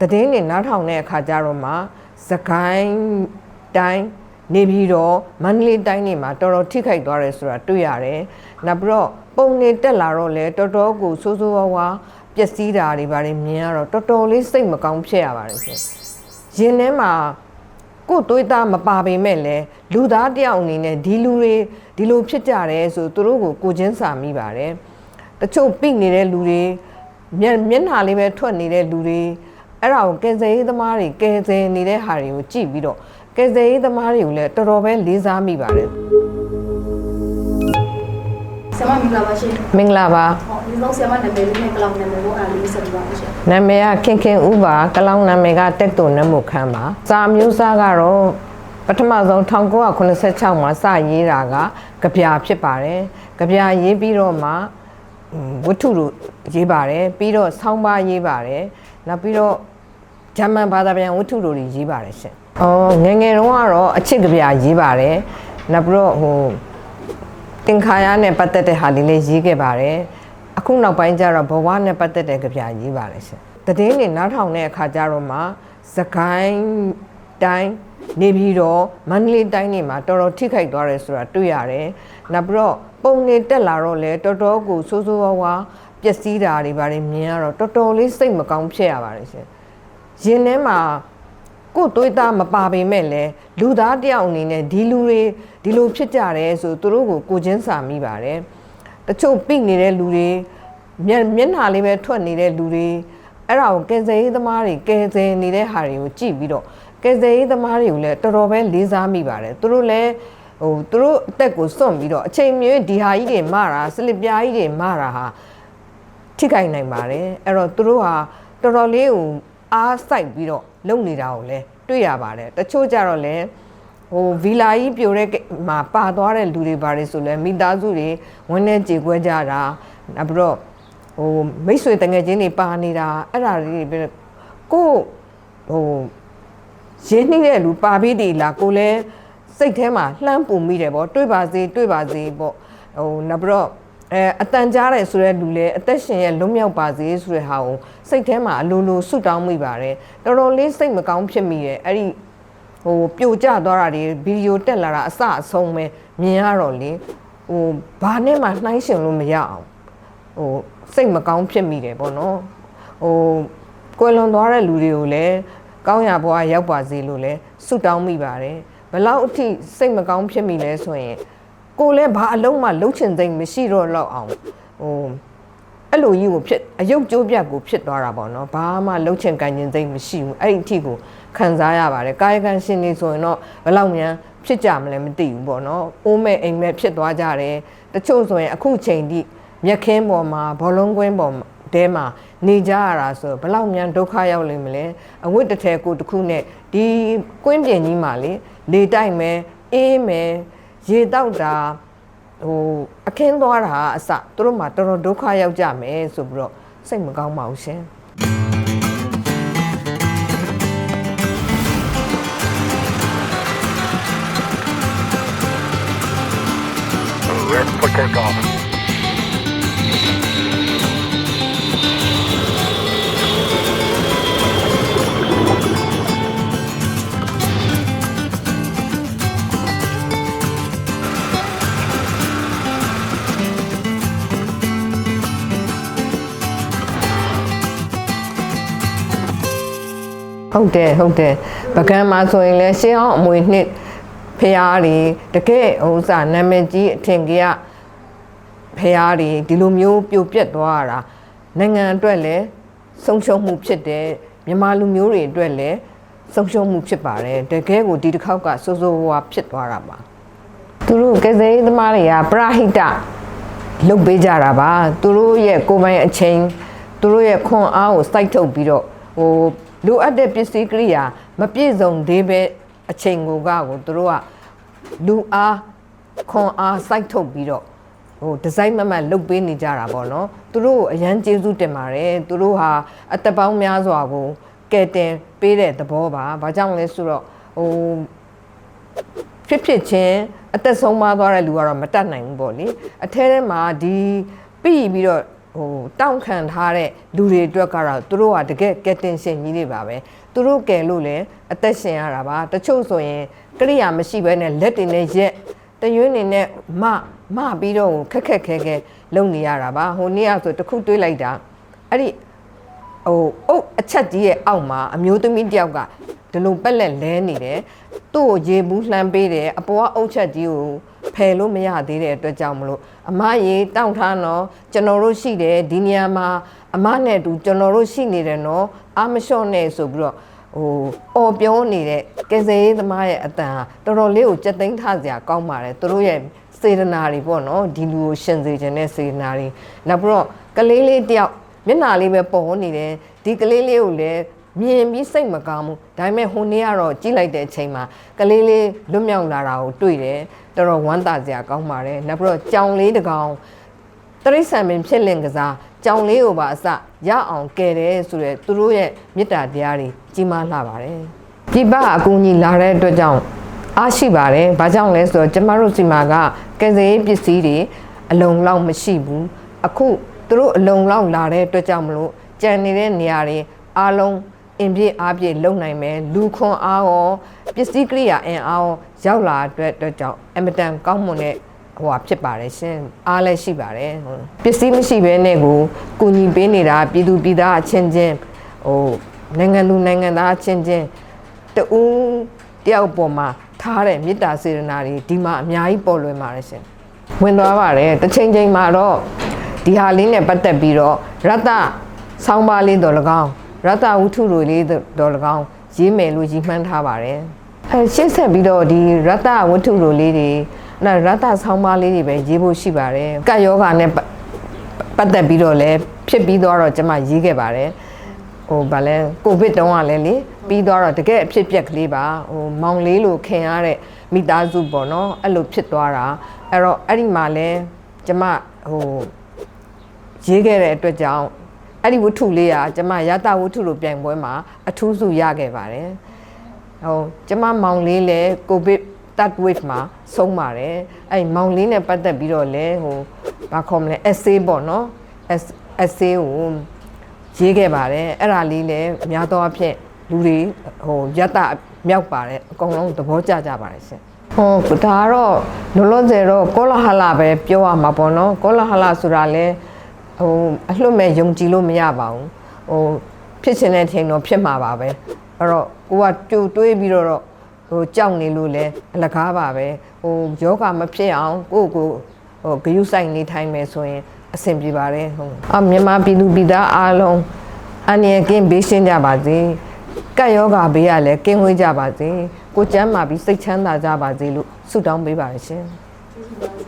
တည်င်းနေနားထောင်တဲ့အခါကျတော့မှသခိုင်းတိုင်းနေပြီးတော့မန္တလေးတိုင်းနေမှာတော်တော်ထိခိုက်သွားတယ်ဆိုတာတွေ့ရတယ်။နောက်ပြီးတော့ပုံနေတက်လာတော့လေတော်တော်ကိုဆိုးဆိုးဝါးဝါပျက်စီးတာတွေဘာတွေမြင်ရတော့တော်တော်လေးစိတ်မကောင်းဖြစ်ရပါတယ်ရှင်။ရင်ထဲမှာကိုယ်သွေးသားမပါပေမဲ့လည်းလူသားတယောက်အနေနဲ့ဒီလူတွေဒီလိုဖြစ်ကြတယ်ဆိုသူတို့ကိုကိုချင်းစာမိပါတယ်။တချို့ပိနေတဲ့လူတွေမျက်မျက်နှာလေးပဲထွက်နေတဲ့လူတွေ အဲ့ဒါကိုကယ်ဆယ်ရေးသမားတွေကယ်ဆယ်နေတဲ့ဟာတွေကိုကြည့်ပြီးတော့ကယ်ဆယ်ရေးသမားတွေကိုလည်းတော်တော်ပဲလေးစားမိပါတယ်ဆရာမမင်္ဂလာပါရှင်မင်္ဂလာပါဟောဒီဆုံးဆရာမနာမည်လေးနဲ့ကလောင်နာမည်ကိုအားလေးဆက်ပြပါဦးရှင်နာမည်ကခင်ခင်ဥပါကလောင်နာမည်ကတက်တုံနမှုခမ်းပါစာမျိုးစားကတော့ပထမဆုံး1986မှာစရေးတာကကြပြဖြစ်ပါတယ်ကြပြရေးပြီးတော့မှဟွန်းဝတ္ထုတို့ရေးပါတယ်ပြီးတော့ဆောင်းပါးရေးပါတယ် နောက်ပြီးတော့ဂျာမန်ဘာသာပြန်ဝတ္ထုတို့တွေရေးပါတယ်ရှင်။အော်ငယ်ငယ်တုန်းကတော့အချစ်ကြပြရေးပါတယ်နောက်ပြီးတော့ဟိုတင်ခါရနဲ့ပတ်သက်တဲ့ဟာလေးလေးရေးခဲ့ပါတယ်အခုနောက်ပိုင်းကျတော့ဘဝနဲ့ပတ်သက်တဲ့ကြပြရေးပါတယ်ရှင်တည်င်းနေနားထောင်တဲ့အခါကျတော့မှသခိုင်းတိုင်းနေပြီးတော့မန္တလေးတိုင်းနေမှာတော်တော်ထိခိုက်သွားတယ်ဆိုတာတွေ့ရတယ်နောက်ပြီးတော့ပုံနေတက်လာတော့လေတော်တော်ကိုဆိုးဆိုးဝါးဝါ ပျက်စီးတာတွေဘာတွေမြင်ရတော့တော်တော်လေးစိတ်မကောင်းဖြစ်ရပါတယ်ရှင်ရင်ထဲမှာကိုယ်သွေးသားမပါပေမဲ့လည်းလူသားတယောက်အနေနဲ့ဒီလူတွေဒီလိုဖြစ်ကြတယ်ဆိုသူတို့ကိုကိုချင်းစာမိပါတယ်တချို့ပိနေတဲ့လူတွေမျက်မျက်နှာလေးပဲထွက်နေတဲ့လူတွေအဲ့ဒါကိုကယ်ဆယ်ရေးသမားတွေကယ်ဆယ်နေတဲ့ဟာတွေကိုကြည့်ပြီးတော့ကယ်ဆယ်ရေးသမားတွေကိုလည်းတော်တော်ပဲလေးစားမိပါတယ်သူတို့လည်းဟိုသူတို့အသက်ကိုစွန့်ပြီးတော့အချိန်မျိုးဒီဟာကြီးတွေမတာစလစ်ပြားကြီးတွေမတာဟာ ထိခိုက်နိုင်ပါတယ်အဲ့တော့သူတို့ဟာတော်တော်လေးကိုအားစိုက်ပြီးတော့လုပ်နေတာကိုလည်းတွေ့ရပါတယ်တချို့ကြတော့လည်းဟိုဗီလာကြီးပြိုတဲ့မှာပါသွားတဲ့လူတွေပါတယ်ဆိုလဲမိသားစုတွေဝန်းနေကြေကွဲကြတာနောက်ပြီးတော့ဟိုမိတ်ဆွေတငယ်ချင်းတွေပါနေတာအဲ့ဒါတွေပဲကိုယ့်ဟိုရင်းနှီးတဲ့လူပါပြီးတည်လားကိုလည်းစိတ်ထဲမှာလှမ်းပူမိတယ်ပေါ့တွေးပါစေတွေးပါစေပေါ့ဟိုနောက်ပြီးတော့ အဲအတန်ကြားတယ်ဆိုတဲ့လူလည်းအသက်ရှင်ရဲ့လွတ်မြောက်ပါစေဆိုတဲ့ဟာကိုစိတ်ထဲမှာအလိုလိုဆုတောင်းမိပါတယ်တော်တော်လေးစိတ်မကောင်းဖြစ်မိတယ်အဲ့ဒီဟိုပြိုကျသွားတာတွေဗီဒီယိုတက်လာတာအစအဆုံးပဲမြင်ရတော့လေဟိုဘာနဲ့မှနှိုင်းရှင်လို့မရအောင်ဟိုစိတ်မကောင်းဖြစ်မိတယ်ပေါ့နော်ဟိုကွယ်လွန်သွားတဲ့လူတွေကိုလည်းကောင်းရာဘဝရောက်ပါစေလို့လည်းဆုတောင်းမိပါတယ်ဘလောက်အထိစိတ်မကောင်းဖြစ်မိလဲဆိုရင် ကိုလည်းဘာအလုံးမှလှုပ်ချင်သိမ့်မရှိတော့တော့အောင်ဟိုအဲ့လိုကြီးကိုဖြစ်အယုတ်ကျိုးပြတ်ကိုဖြစ်သွားတာပေါ့နော်ဘာမှလှုပ်ချင်ကန်ချင်သိမ့်မရှိဘူးအဲ့ဒီအထိကိုခံစားရပါတယ်ကာယကံရှင်နေဆိုရင်တော့ဘယ်လောက်များဖြစ်ကြမလဲမသိဘူးပေါ့နော်အိုးမဲ့အိမ်မဲ့ဖြစ်သွားကြတယ်တချို့ဆိုရင်အခုချိန်ထိမြက်ခင်းပေါ်မှာဘောလုံးကွင်းပေါ်မှာတဲမှာနေကြရတာဆိုဘယ်လောက်များဒုက္ခရောက်လိမ့်မလဲအဝတ်တစ်ထည်ကိုတစ်ခုနဲ့ဒီကွင်းပြင်ကြီးမှာလေလေတိုက်မယ်အေးမယ် ရေတောက်တာဟိုအခင်းသွားတာအစသူတို့မှတော်တော်ဒုက္ခရောက်ကြမယ်ဆိုပြီးတော့စိတ်မကောင်းပါဘူးရှင် Ready for takeoff. ဟုတ်တယ်ဟုတ်တယ်ပကံမှာဆိုရင်လည်းရှင်းအောင်အမွေနှစ်ဖះတွေတကယ်ဥစ္စာနာမည်ကြီးအထင်ကြီးကဖះတွေဒီလိုမျိုးပြိုပြက်သွားတာနိုင်ငံအတွက်လည်းဆုံးရှုံးမှုဖြစ်တယ်မြန်မာလူမျိုးတွေအတွက်လည်းဆုံးရှုံးမှုဖြစ်ပါတယ်တကယ်ကိုဒီတစ်ခေါက်ကစိုးစိုးဝါးဖြစ်သွားတာပါသူတို့ကစဲသမားတွေကပရဟိတလုတ်ပေးကြတာပါသူတို့ရဲ့ကိုယ်ပိုင်အချိန်သူတို့ရဲ့ခွန်အားကိုစိုက်ထုတ်ပြီးတော့ဟို လိုအပ်တဲ့ပစ္စည်းကိရိယာမပြည့်စုံသေးပဲအချိန်ကိုကကိုသူတို့ကလူအားခွန်အားစိုက်ထုတ်ပြီးတော့ဟိုဒီဇိုင်းမမတ်လုတ်ပေးနေကြတာပေါ့နော်သူတို့ကိုအရန်ကျေးဇူးတင်ပါတယ်သူတို့ဟာအသက်ပေါင်းများစွာကိုကယ်တင်ပေးတဲ့သဘောပါဘာကြောင့်လဲဆိုတော့ဟိုဖြစ်ဖြစ်ချင်းအသက်ဆုံးမသွားတဲ့လူကတော့မတတ်နိုင်ဘူးပေါ့လေအထဲထဲမှာဒီပြီးပြီးတော့ ဟိုတောင့်ခံထားတဲ့လူတွေအတွက်ကတော့သူတို့ကတကယ်ကက်တင်ရှင်ကြီးတွေပါပဲသူတို့ကယ်လို့လည်းအသက်ရှင်ရတာပါတချို့ဆိုရင်ကရိယာမရှိဘဲနဲ့လက်တွေနဲ့ရက်တရွေးနေနဲ့မမပြီးတော့ခက်ခက်ခဲခဲလုံနေရတာပါဟိုနေ့ကဆိုတစ်ခုတွေးလိုက်တာအဲ့ဒီဟိုအုတ်အချက်ကြီးရဲ့အောက်မှာအမျိုးသမီးတစ်ယောက်ကဒီလိုပက်လက်လဲနေတယ်သူ့ကိုရေဘူးလှမ်းပေးတယ်အပေါ်ကအုတ်ချက်ကြီးကို ဖယ်လို့မရသေးတဲ့အတွက်ကြောင့်မလို့အမရေတောင့်ထားတော့ကျွန်တော်တို့ရှိတယ်ဒီနေရာမှာအမနဲ့အတူကျွန်တော်တို့ရှိနေတယ်နော်အာမလျှော့နဲ့ဆိုပြီးတော့ဟိုအော်ပြောနေတဲ့ကယ်ဆယ်ရေးသမားရဲ့အတန်ဟာတော်တော်လေးကိုကြက်သိမ်းထစရာကောင်းပါတယ်သူတို့ရဲ့စေတနာတွေပေါ့နော်ဒီလူကိုရှင်စေခြင်းတဲ့စေတနာတွေနောက်ပြီးတော့ကလေးလေးတယောက်မျက်နှာလေးပဲပေါ်နေတယ်ဒီကလေးလေးကိုလည်း မြင်ပြီးစိတ်မကောင်းဘူးဒါပေမဲ့ဟိုနေ့ကတော့ကြည့်လိုက်တဲ့အချိန်မှာကလေးလေးလွတ်မြောက်လာတာကိုတွေ့တယ်တော်တော်ဝမ်းသာစရာကောင်းပါတယ်နောက်ပြီးတော့ကြောင်လေးတစ်ကောင်တရိษံပင်ဖြစ်လင်ကစားကြောင်လေးကိုပါအစရအောင်ကယ်တယ်ဆိုရဲသူတို့ရဲ့မေတ္တာတရားတွေကြီးမားလာပါတယ်ပြပအကူကြီးလာတဲ့အတွက်ကြောင့်အားရှိပါတယ်ဘာကြောင့်လဲဆိုတော့ကျမတို့စီမာကကယ်ဆယ်ရေးပစ္စည်းတွေအလုံလောက်မရှိဘူးအခုသူတို့အလုံလောက်လာတဲ့အတွက်ကြောင့်မလို့ကြံနေတဲ့နေရာတွေအားလုံး အင်ပြည့်အားပြည့်လုံနိုင်မယ်လူခွန်အားရောပစ္စည်းကိရိယာအင်အားရောရောက်လာတဲ့အတွက်ကြောင့်အင်မတန်ကောင်းမွန်တဲ့ဟိုဟာဖြစ်ပါတယ်ရှင်အားလည်းရှိပါတယ်ဟုတ်ပစ္စည်းမရှိဘဲနဲ့ကိုကုညီပေးနေတာပြည်သူပြည်သားအချင်းချင်းဟိုနိုင်ငံလူနိုင်ငံသားအချင်းချင်းတူတယောက်ပေါ်မှာထားတဲ့မေတ္တာစေတနာတွေဒီမှာအများကြီးပေါ်လွင်ပါတယ်ရှင်ဝင်သွားပါတယ်တစ်ချိန်ချိန်မှာတော့ဒီဟာလေးနဲ့ပတ်သက်ပြီးတော့ရတ္တဆောင်းပါးလေးတော်၎င်း ရတ္တဝုထုလိုလေးတော်၎င်းရေးမယ်လို့ရည်မှန်းထားပါတယ်အဲရှင်းဆက်ပြီးတော့ဒီရတ္တဝတ္ထုလိုလေးတွေအဲ့ဒါရတ္တဆောင်းပါးလေးတွေပဲရေးဖို့ရှိပါတယ်ကတ်ယောဂနဲ့ပတ်ပတ်သက်ပြီးတော့လည်းဖြစ်ပြီးတော့ကျွန်မရေးခဲ့ပါတယ်ဟိုဗာလဲကိုဗစ်တုန်းကလည်းလေပြီးတော့တကယ်အဖြစ်ပြက်ကလေးပါဟိုမောင်လေးလိုခင်ရတဲ့မိသားစုပေါ့နော်အဲ့လိုဖြစ်သွားတာအဲ့တော့အဲ့ဒီမှာလဲကျွန်မဟိုရေးခဲ့တဲ့အတွက်ကြောင့် အဲ့ဒီဝတ္ထုလေးကကျွန်မရတဝတ္ထုလိုပြိုင်ပွဲမှာအထူးစုရခဲ့ပါတယ်ဟိုကျွန်မမောင်လေးလဲကိုဗစ် third wave မှာဆုံးပါတယ်အဲ့မောင်လေးနဲ့ပတ်သက်ပြီးတော့လဲဟိုဘာခေါ်မလဲ essay ပေါ့နော် essay ကိုရေးခဲ့ပါတယ်အဲ့ဒါလေးလည်းအများသောအားဖြင့်လူတွေဟိုရတမြောက်ပါတယ်အကုန်လုံးသဘောကျကြပါတယ်ရှင်ဟိုဒါကတော့လောလောဆယ်တော့ကောလာဟလပဲပြောရမှာပေါ့နော်ကောလာဟလဆိုတာလဲ ဟိုအလှမဲ့ယုံကြည်လို့မရပါဘူးဟိုဖြစ်ချင်တဲ့ထင်တော့ဖြစ်မှာပါပဲအဲ့တော့ကိုကကြိုတွေးပြီးတော့ဟိုကြောက်နေလို့လဲအလကားပါပဲဟိုယောဂမဖြစ်အောင်ကိုကိုဟိုဂယုဆိုင်နေထိုင်မယ်ဆိုရင်အဆင်ပြေပါတယ်ဟုတ်အမြန်မာပြည်သူပြည်သားအားလုံးအန္တရာယ်ကင်းဘေးရှင်းကြပါစေကတ်ယောဂဘေးကလည်းကင်းဝေးကြပါစေကိုကျမ်းမာပြီးစိတ်ချမ်းသာကြပါစေလို့ဆုတောင်းပေးပါရရှင်ကျေးဇူးပါဆရာမ